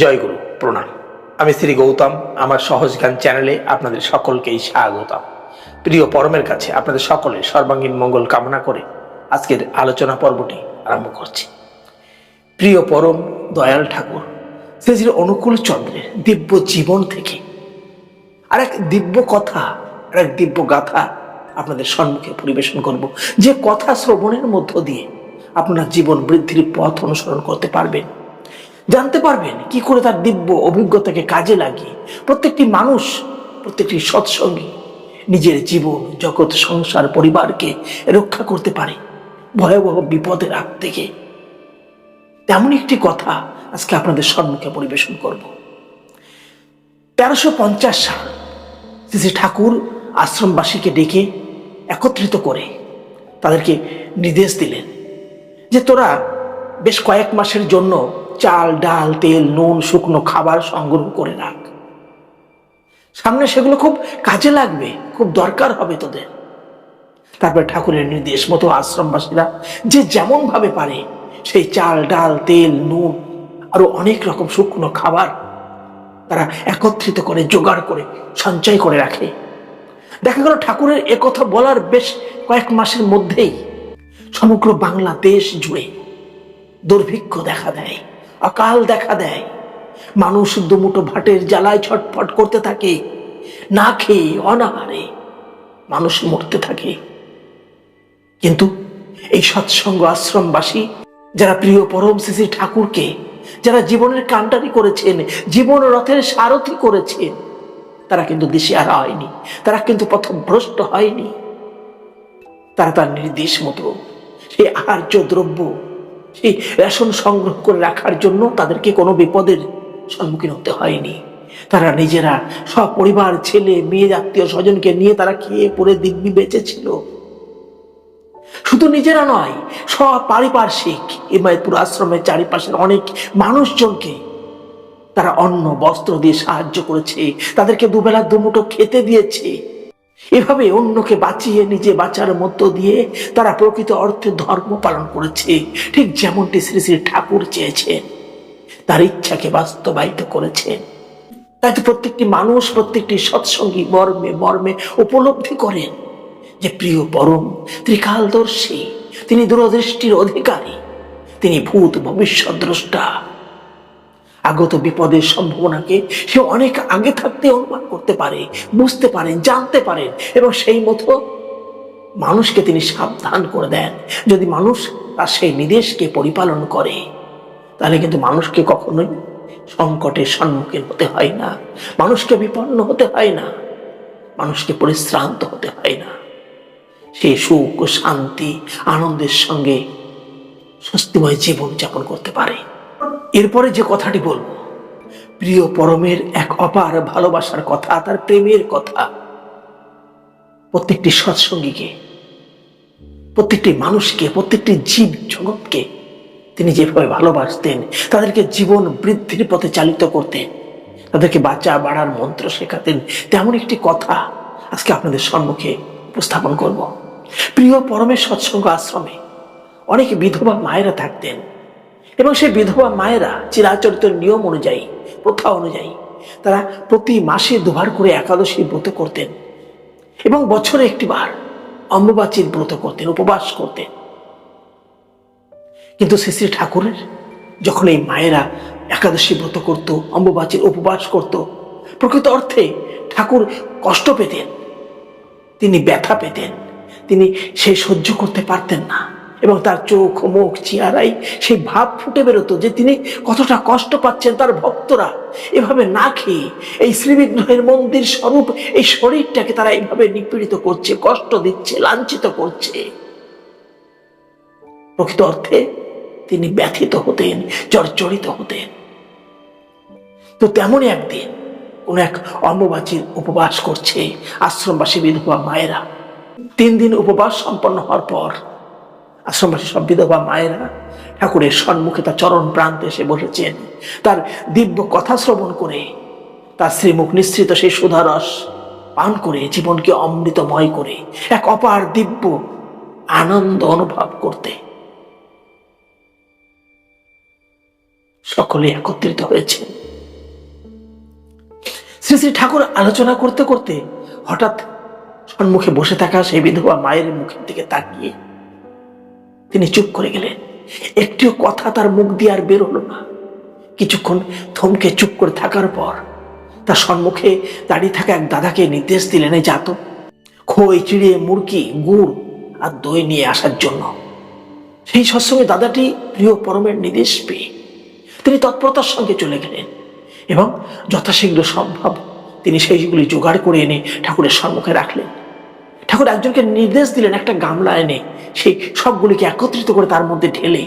জয়গুরু, প্রণাম। আমি শ্রী গৌতম, আমার সহজ জ্ঞান চ্যানেলে আপনাদের সকলকেই স্বাগতম। প্রিয় পরমের কাছে আপনাদের সকলে সর্বাঙ্গীন মঙ্গল কামনা করে আজকের আলোচনা পর্বটি আরম্ভ করছি। প্রিয় পরম দয়াল ঠাকুর, শ্রী শ্রী অনুকূল চন্দ্রের দিব্য জীবন থেকে আর এক দিব্য কথা, আর এক দিব্য গাথা আপনাদের সম্মুখে পরিবেশন করব। যে কথা শ্রবণের মধ্য দিয়ে আপনারা জীবন বৃদ্ধির পথ অনুসরণ করতে পারবেন। জানতে পারবেন কি করে তার দিব্য অভিজ্ঞতাকে কাজে লাগিয়ে প্রত্যেকটি মানুষ, প্রত্যেকটি সৎসঙ্গী নিজের জীবন, জগৎ, সংসার, পরিবারকে রক্ষা করতে পারে, ভয়াবহ বিপদের হাত থেকে। তেমন একটি কথা আজকে আপনাদের সম্মুখে পরিবেশন করব। তেরোশো পঞ্চাশ সাল শ্রী ঠাকুর আশ্রমবাসীকে ডেকে একত্রিত করে তাদেরকে নির্দেশ দিলেন যে তোরা বেশ কয়েক মাসের জন্য চাল, ডাল, তেল, নুন, শুকনো খাবার সংগ্রহ করে রাখ। সামনে সেগুলো খুব কাজে লাগবে, খুব দরকার হবে তোদের। তারপরে ঠাকুরের নির্দেশ মতো আশ্রমবাসীরা যে যেমন ভাবে পারে, সেই চাল, ডাল, তেল, নুন, আরও অনেক রকম শুকনো খাবার তারা একত্রিত করে, জোগাড় করে, সঞ্চয় করে রাখে। দেখা গেল ঠাকুরের একথা বলার বেশ কয়েক মাসের মধ্যেই সমগ্র বাংলাদেশ জুড়ে দুর্ভিক্ষ দেখা দেয়। অকাল দেখা দেয়। মানুষ দুমুটো ভাটের জ্বালায় ছটফট করতে থাকে, না খেয়ে অনাহারে মানুষ মরতে থাকে। কিন্তু এই সৎসঙ্গ আশ্রমবাসী, যারা প্রিয় পরম শ্রী ঠাকুরকে, যারা জীবনের কান্ডারি করেছেন, জীবন রথের সারথি করেছেন, তারা কিন্তু দেশে দিশেহারা হয়নি, তারা কিন্তু প্রথম ভ্রষ্ট হয়নি। তারা তার নির্দেশ মতো সেই আহার্য দ্রব্য সেই রেশন সংগ্রহ করে রাখার জন্য তাদেরকে কোনো বিপদের সম্মুখীন হতে হয়নি। তারা নিজেরা সব পরিবার ছেলে, মেয়ে, আত্মীয় স্বজনকে নিয়ে তারা খেয়ে পরে দিব্যি বেঁচেছিল। শুধু নিজেরা নয় সব পারিপার্শ্বিক ইমায়তপুর আশ্রমের চারিপাশের অনেক মানুষজনকে তারা অন্ন, বস্ত্র দিয়ে সাহায্য করেছে। তাদেরকে দুবেলা দুমুটো খেতে দিয়েছে। এভাবে অন্যকে বাঁচিয়ে, নিজে বাঁচার মধ্য দিয়ে তারা প্রকৃত অর্থে ধর্ম পালন করেছে। ঠিক যেমনটি শ্রী শ্রী ঠাকুর চেয়েছেন। তার ইচ্ছাকে বাস্তবায়িত করেছেন তাই প্রত্যেকটি মানুষ, প্রত্যেকটি সৎসঙ্গী মর্মে মর্মে উপলব্ধি করেন যে প্রিয় পরম ত্রিকালদর্শী, তিনি দূরদৃষ্টির অধিকারী, তিনি ভূত ভবিষ্যৎ দ্রষ্টা আগত বিপদের সম্ভাবনাকে সে অনেক আগে থাকতে অনুমান করতে পারে, বুঝতে পারেন, জানতে পারেন এবং সেই মতো মানুষকে তিনি সাবধান করে দেন। যদি মানুষ তার সেই নির্দেশকে পরিপালন করে, তাহলে কিন্তু মানুষকে কখনোই সংকটের সম্মুখীন হতে হয় না, মানুষকে বিপন্ন হতে হয় না, মানুষকে পরিশ্রান্ত হতে হয় না। সে সুখ ও শান্তি, আনন্দের সঙ্গে স্বস্তিময় জীবন যাপন করতে পারে। এরপরে যে কথাটি বলব প্রিয় পরমের এক অপার ভালোবাসার কথা, তার প্রেমের কথা। প্রত্যেকটি সৎসঙ্গীকে, প্রত্যেকটি মানুষকে, প্রত্যেকটি জীব জগৎকে তিনি যেভাবে ভালোবাসতেন, তাদেরকে জীবন বৃদ্ধির পথে চালিত করতেন, তাদেরকে বাচ্চা বাড়ার মন্ত্র শেখাতেন, তেমন একটি কথা আজকে আপনাদের সম্মুখে উপস্থাপন করব। প্রিয় পরমের সৎসঙ্গ আশ্রমে অনেক বিধবা মায়েরা থাকতেন এবং সেই বিধবা মায়েরা চিরাচরিত নিয়ম অনুযায়ী, প্রথা অনুযায়ী তারা প্রতি মাসে দুবার করে একাদশী ব্রত করতেন এবং বছরে একটিবার অম্বুবাচীর ব্রত করতেন, উপবাস করতেন। কিন্তু শ্রী শ্রী ঠাকুরের যখন এই মায়েরা একাদশী ব্রত করত, অম্বুবাচীর উপবাস করত, প্রকৃত অর্থে ঠাকুর কষ্ট পেতেন, তিনি ব্যথা পেতেন, তিনি সে সহ্য করতে পারতেন না। এবং তার চোখ, মুখ চেহারাই সেই ভাব ফুটে বেরোতো যে তিনি কতটা কষ্ট পাচ্ছেন তার ভক্তরা। এভাবে না খেয়ে এই শ্রীবিগ্রহের মন্দির স্বরূপ এই শরীরটাকে তারা এইভাবে নিপীড়িত করছে, কষ্ট দিচ্ছে, লাঞ্ছিত করছে। প্রকৃত অর্থে তিনি ব্যথিত হতেন জর্জরিত হতেন। তো তেমনই একদিন কোন এক অম্বুবাচীর উপবাস করছে আশ্রমবাসী বিধবা মায়েরা। তিন দিন উপবাস সম্পন্ন হওয়ার পর আশ্রমবাসী সব বিধবা মায়েরা ঠাকুরের সম্মুখে তার চরণ প্রান্তে এসে বসেছেন। তার দিব্য কথা শ্রবণ করে, তার শ্রীমুখ নিঃসৃত সেই সুধারস পান করে, জীবনকে অমৃতময় করে, এক অপার দিব্য আনন্দ অনুভব করতে। সকলে একত্রিত হয়েছেন। শ্রী শ্রী ঠাকুর আলোচনা করতে করতে হঠাৎ সম্মুখে বসে থাকা সেই বিধবা মায়ের মুখের দিকে তাকিয়ে তিনি চুপ করে গেলেন। একটিও কথা তার মুখ দিয়ে আর বেরোলো না। কিছুক্ষণ থমকে চুপ করে থাকার পর তার সম্মুখে দাঁড়িয়ে থাকা এক দাদাকে নির্দেশ দিলেন যাত খই, চিড়ে, মুরগি, গুড় আর দই নিয়ে আসার জন্য। সেই সৎসঙ্গে দাদাটি প্রিয় পরমের নির্দেশ পেয়ে তিনি তৎপরতার সঙ্গে চলে গেলেন এবং যথাশীঘ্র সম্ভব তিনি সেইগুলি জোগাড় করে এনে ঠাকুরের সম্মুখে রাখলেন। ঠাকুর একজনকে নির্দেশ দিলেন, একটা গামলা এনে সেই সবগুলিকে একত্রিত করে তার মধ্যে ঢেলে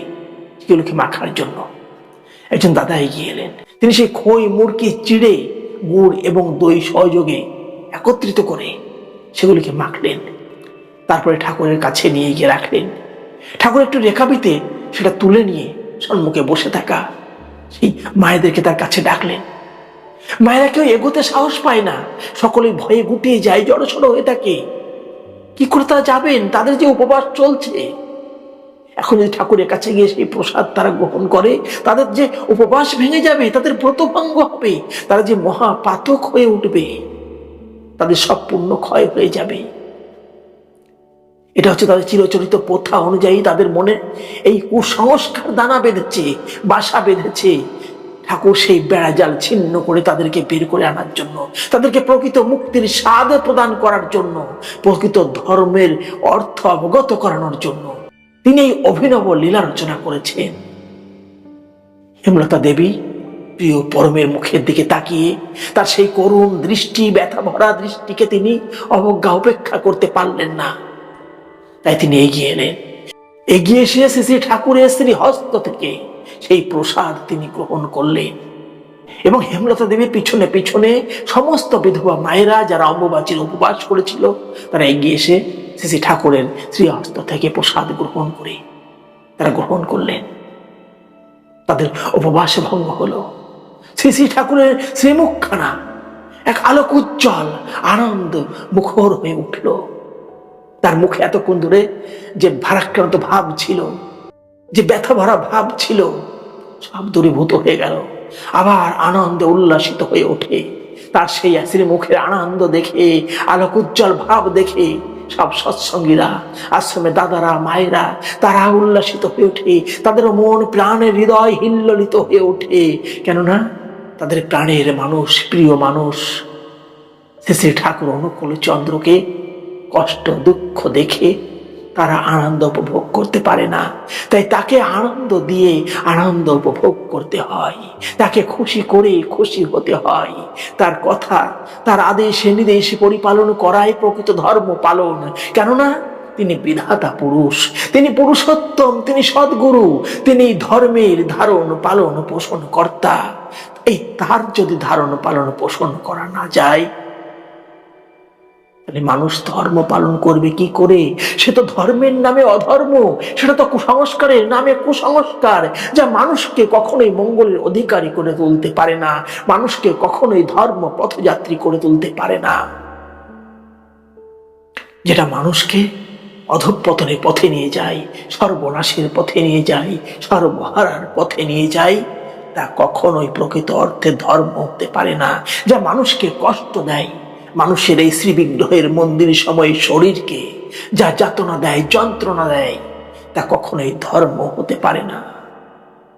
সেগুলোকে মাখার জন্য। একজন দাদা এগিয়ে এলেন। তিনি সেই খই, মুরগি, চিড়ে, গুড় এবং দই সহযোগে একত্রিত করে সেগুলিকে মাখলেন। তারপরে ঠাকুরের কাছে নিয়ে গিয়ে রাখলেন। ঠাকুর একটু রেখাবিতে সেটা তুলে নিয়ে সম্মুখে বসে থাকা সেই মায়েদেরকে তার কাছে ডাকলেন। মায়েরা কেউ এগোতে সাহস পায় না। সকলেই ভয়ে গুটিয়ে যায়, জড়সড় হয়ে থাকে। কি করে তারা যাবেন? তাদের যে উপবাস চলছে। এখন যদি ঠাকুরের কাছে গিয়ে সেই প্রসাদ তারা গ্রহণ করে, তাদের যে উপবাস ভেঙে যাবে, তাদের ব্রতভঙ্গ হবে, তারা যে মহাপাতক হয়ে উঠবে, তাদের সব পুণ্য ক্ষয় হয়ে যাবে। এটা হচ্ছে তাদের চিরচরিত প্রথা অনুযায়ী তাদের মনে এই কুসংস্কার দানা বেঁধেছে, বাসা বেঁধেছে। ঠাকুর সেই বেড়াজাল ছিন্ন করে তাদেরকে বের করে আনার জন্য, তাদেরকে প্রকৃত মুক্তির স্বাদ প্রদান করার জন্য, প্রকৃত ধর্মের অর্থ অবগত করানোর জন্য তিনি এই অভিনব লীলা রচনা করেছেন। হেমলতা দেবী প্রিয় পরমের মুখের দিকে তাকিয়ে তার সেই করুণ দৃষ্টি, ব্যথা ভরা দৃষ্টিকে তিনি অবজ্ঞা উপেক্ষা করতে পারলেন না। তাই তিনি এগিয়ে এলেন। এগিয়ে এসে শ্রী ঠাকুরের স্ত্রী হস্ত থেকে সেই প্রসাদ তিনি গ্রহণ করলেন। এবং হেমলতা দেবীর পিছনে পিছনে সমস্ত বিধবা মায়েরা যারা অম্বুবাচীর উপবাস করেছিল, তারা এগিয়ে এসে শ্রী শ্রী ঠাকুরের শ্রীহস্ত থেকে প্রসাদ গ্রহণ করে, তারা গ্রহণ করলেন। তাদের উপবাস ভঙ্গ হলো। শ্রী শ্রী ঠাকুরের শ্রীমুখখানা এক আলোক উজ্জ্বল, আনন্দ মুখর হয়ে উঠল। তার মুখে এতক্ষণ ধরে যে ভারাক্রান্ত ভাব ছিল যে ব্যথা ভরা ভাব ছিল, সব দূরীভূত হয়ে গেল। আবার আনন্দে উল্লাসিত হয়ে ওঠে। তার সেই শ্রী মুখের আনন্দ দেখে, আলোক উজ্জ্বল ভাব দেখে সব সৎসঙ্গীরা আশ্রমে দাদারা, মায়েরা, তারা উল্লাসিত হয়ে ওঠে। তাদের মন, প্রাণের হৃদয় হিল্লিত হয়ে ওঠে। কেননা তাদের প্রাণের মানুষ, প্রিয় মানুষ। শ্রী ঠাকুর অনুকূল চন্দ্রকে কষ্ট দুঃখ দেখে তারা আনন্দ উপভোগ করতে পারে না। তাই তাকে আনন্দ দিয়ে আনন্দ উপভোগ করতে হয়। তাকে খুশি করে খুশি হতে হয়। তার কথা, তার আদেশে, নির্দেশে পরিপালন করাই প্রকৃত ধর্ম পালন। কেননা, তিনি বিধাতা পুরুষ, তিনি পুরুষোত্তম, তিনি সদ্গুরু, তিনি ধর্মের ধারণ, পালন, পোষণ কর্তা। এই তার যদি ধারণ, পালন, পোষণ করা না যায় তাহলে মানুষ ধর্ম পালন করবে কি করে? সে তো ধর্মের নামে অধর্ম, সেটা তো কুসংস্কারের নামে কুসংস্কার, যা মানুষকে কখনোই মঙ্গলের অধিকারী করে তুলতে পারে না, মানুষকে কখনোই ধর্ম পথযাত্রী করে তুলতে পারে না। যেটা মানুষকে অধঃপতনের পথে নিয়ে যায়, সর্বনাশের পথে নিয়ে যায়, সর্বহারার পথে নিয়ে যায়, তা কখনোই প্রকৃত অর্থে ধর্ম হতে পারে না, যা মানুষকে কষ্ট দেয়। মানুষের এই শ্রীবিগ্রহের মন্দির সময় শরীরকে যা যাতনা দেয়, যন্ত্রণা দেয়, তা কখনোই ধর্ম হতে পারে না।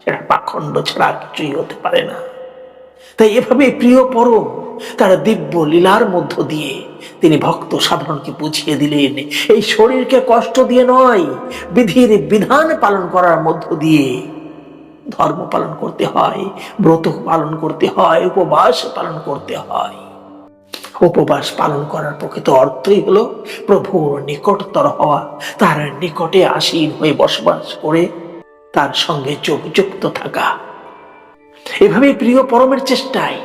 সেটা পাখণ্ড ছাড়া কিছুই হতে পারে না। তাই এভাবে প্রিয় পরম তার দিব্য লীলার মধ্য দিয়ে তিনি ভক্ত সাধারণকে বুঝিয়ে দিলেন, এই শরীরকে কষ্ট দিয়ে নয়, বিধির বিধান পালন করার মধ্য দিয়ে ধর্ম পালন করতে হয়, ব্রত পালন করতে হয়, উপবাস পালন করতে হয়। উপবাস পালন করার প্রকৃত অর্থই হলো প্রভুর নিকটতর হওয়া। তার নিকটে আসীন হয়ে বসবাস করে তার সঙ্গে যোগযুক্ত থাকা। এভাবে প্রিয় পরমের চেষ্টায়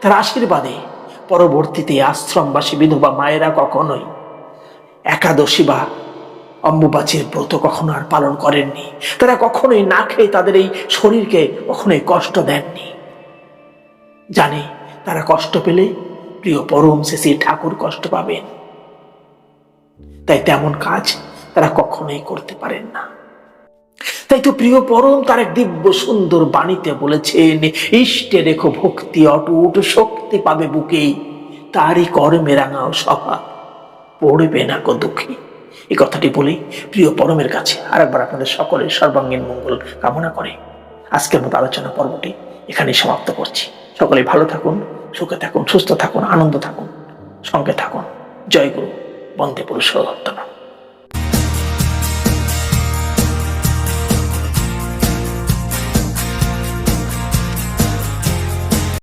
তার আশীর্বাদে পরবর্তীতে আশ্রমবাসী বিধবা মায়েরা কখনোই একাদশী বা অম্বুবাচীর ব্রত কখনো আর পালন করেননি। তারা কখনোই না খেয়ে তাদের এই শরীরকে কখনোই কষ্ট দেননি। জানে, তারা কষ্ট পেলে প্রিয় পরম শেষে ঠাকুর কষ্ট পাবেন। তাই তেমন কাজ তারা কখনোই করতে পারেন না। তাই তো প্রিয় পরম তার এক দিব্য সুন্দর বাণীতে বলেছেন, ইষ্টে রেখো ভক্তি অটুট, শক্তি পাবে বুকেই তারই কর্মে রাঙাও সভা পড়বে না কো দুঃখী। এই কথাটি বলেই প্রিয় পরমের কাছে আরেকবার আপনাদের সকলের সর্বাঙ্গীন মঙ্গল কামনা করে আজকের মতো আলোচনা পর্বটি এখানেই সমাপ্ত করছি। সকলে ভালো থাকুন, সুখে থাকুন, সুস্থ থাকুন, আনন্দ থাকুন, সঙ্গে থাকুন। জয় গুরু, বন্দে পুরুষোত্তম।